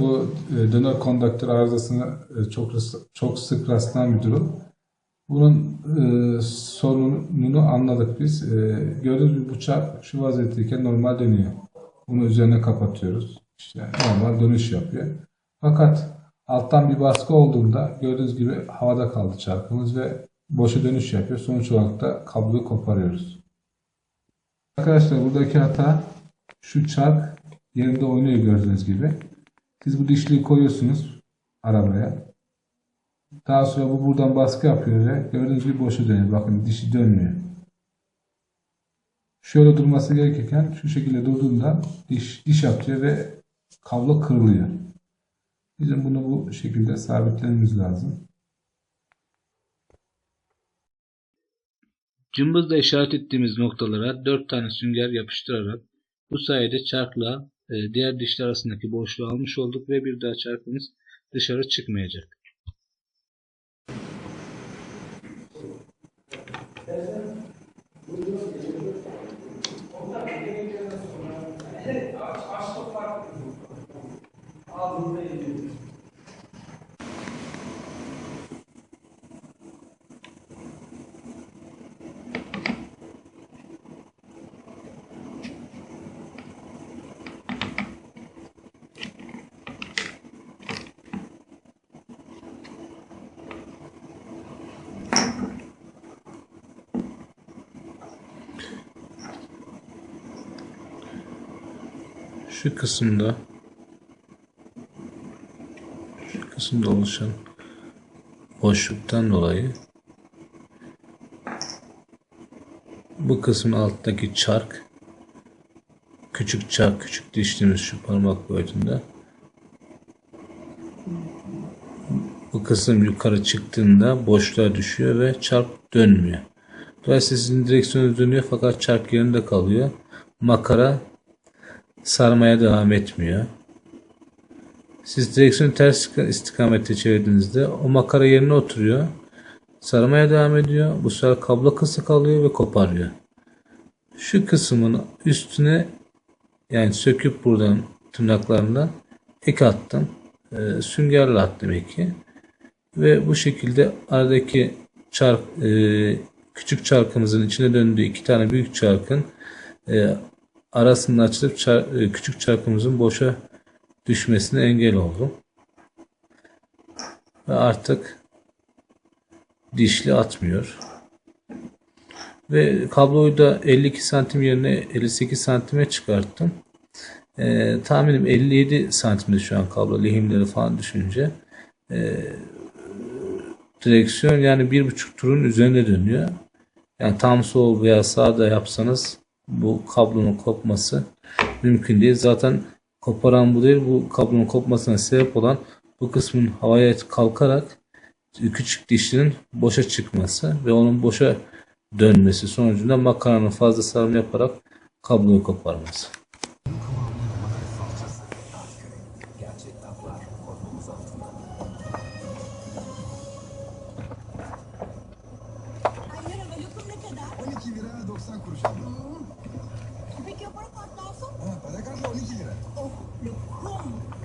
Bu e, döner kondaktör arızasına e, çok çok sık rastlanan bir durum. Bunun e, sorununu anladık biz. E, gördüğünüz gibi bıçak şu vaziyetteyken normal dönüyor. Bunu üzerine kapatıyoruz. İşte normal dönüş yapıyor. Fakat alttan bir baskı olduğunda gördüğünüz gibi havada kaldı çarkımız ve boşa dönüş yapıyor. Sonuç olarak da kabloyu koparıyoruz. Arkadaşlar buradaki hata şu çark yerinde oynuyor gördüğünüz gibi. Siz bu dişliği koyuyorsunuz arabaya. Daha sonra bu buradan baskı yapıyor ve gördüğünüz gibi boşa dönüyor. Bakın dişi dönmüyor. Şöyle durması gerekirken şu şekilde durduğunda diş, diş atıyor ve kablo kırılıyor. Bizim bunu bu şekilde sabitlememiz lazım. Cımbızla işaret ettiğimiz noktalara 4 tane sünger yapıştırarak bu sayede çarkla diğer dişler arasındaki boşluğu almış olduk ve bir daha çarkımız dışarı çıkmayacak. Şu kısımda şu kısımda oluşan boşluktan dolayı bu kısmın alttaki çark küçük çark küçük dişliğimiz şu parmak boyutunda bu kısım yukarı çıktığında boşluğa düşüyor ve çark dönmüyor. Dolayısıyla sizin direksiyonunuz dönüyor fakat çark yerinde kalıyor. Makara sarmaya devam etmiyor. Siz direksiyonu ters istikamette çevirdiğinizde o makara yerine oturuyor. Sarmaya devam ediyor. Bu sefer kablo kısa kalıyor ve koparıyor. Şu kısmın üstüne yani söküp buradan tırnaklarından ek attım. Ee, süngerle attım eki. Ve bu şekilde aradaki çark e, küçük çarkımızın içine döndüğü iki tane büyük çarkın e, arasını açılıp e, küçük çarkımızın boşa düşmesine engel oldum. Ve artık dişli atmıyor. Ve kabloyu da 52 santim yerine 58 santime çıkarttım. Ee, tahminim 57 santimde şu an kablo lehimleri falan düşünce. Ee, direksiyon yani bir buçuk turun üzerinde dönüyor. Yani tam sol veya sağda yapsanız bu kablonun kopması mümkün değil. Zaten koparan bu değil. Bu kablonun kopmasına sebep olan bu kısmın havaya kalkarak küçük dişlinin boşa çıkması ve onun boşa dönmesi sonucunda makaranın fazla sarım yaparak kabloyu koparması. Lira 90 kuruş. Peki? Ha, para karşı 12 lira. Oh.